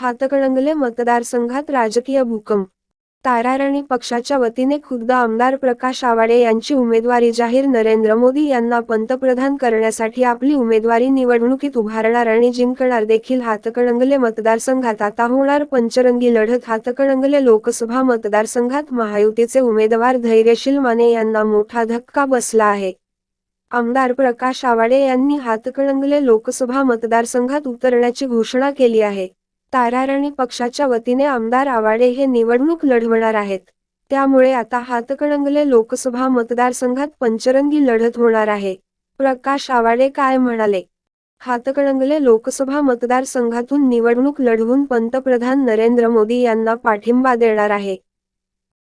हातकणंगले मतदारसंघात राजकीय भूकंप. ताराराणी पक्षाच्या वतीने खुद्द आमदार प्रकाश आवाडे यांची उमेदवारी जाहीर नरेंद्र मोदी यांना पंतप्रधान करण्यासाठी आपली उमेदवारी निवडणुकीत उभारणार आणि जिंकणार देखील हातकणंगले मतदारसंघात आता होणार पंचरंगी लढत. हातकणंगले लोकसभा मतदारसंघात महायुतीचे उमेदवार धैर्यशील माने यांना मोठा धक्का बसला आहे. आमदार प्रकाश आवाडे यांनी हातकणंगले लोकसभा मतदारसंघात उतरण्याची घोषणा केली आहे. ताराराणी पक्षाच्या वतीने आमदार आवाडे हे निवडणूक लढवणार आहेत. त्यामुळे आता हातकणंगले लोकसभा मतदारसंघात पंचरंगी लढत होणार आहे. प्रकाश आवाडे काय म्हणाले? हातकणंगले लोकसभा मतदारसंघातून निवडणूक लढवून पंतप्रधान नरेंद्र मोदी यांना पाठिंबा देणार आहे.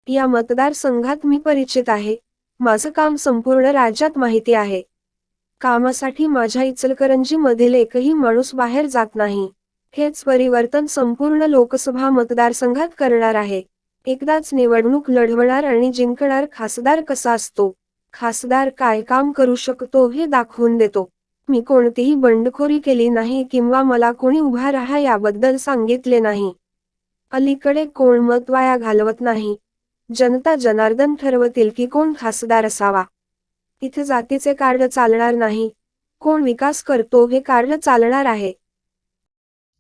या मतदारसंघात मी परिचित आहे. माझं काम संपूर्ण राज्यात माहिती आहे. कामासाठी माझ्या इचलकरंजीमधील एकही माणूस बाहेर जात नाही. हेच परिवर्तन संपूर्ण लोकसभा मतदारसंघात करणार आहे. एकदाच निवडणूक लढवणार आणि जिंकणार खासदार कसा असतो? खासदार काय काम करू शकतो हे दाखवून देतो. मी कोणतीही बंडखोरी केली नाही किंवा मला कोणी उभा राहा याबद्दल सांगितले नाही. अलीकडे कोण मत वाया घालवत नाही. जनता जनार्दन ठरवतील की कोण खासदार असावा. इथे जातीचे कार्ड चालणार नाही. कोण विकास करतो हे कार्ड चालणार आहे.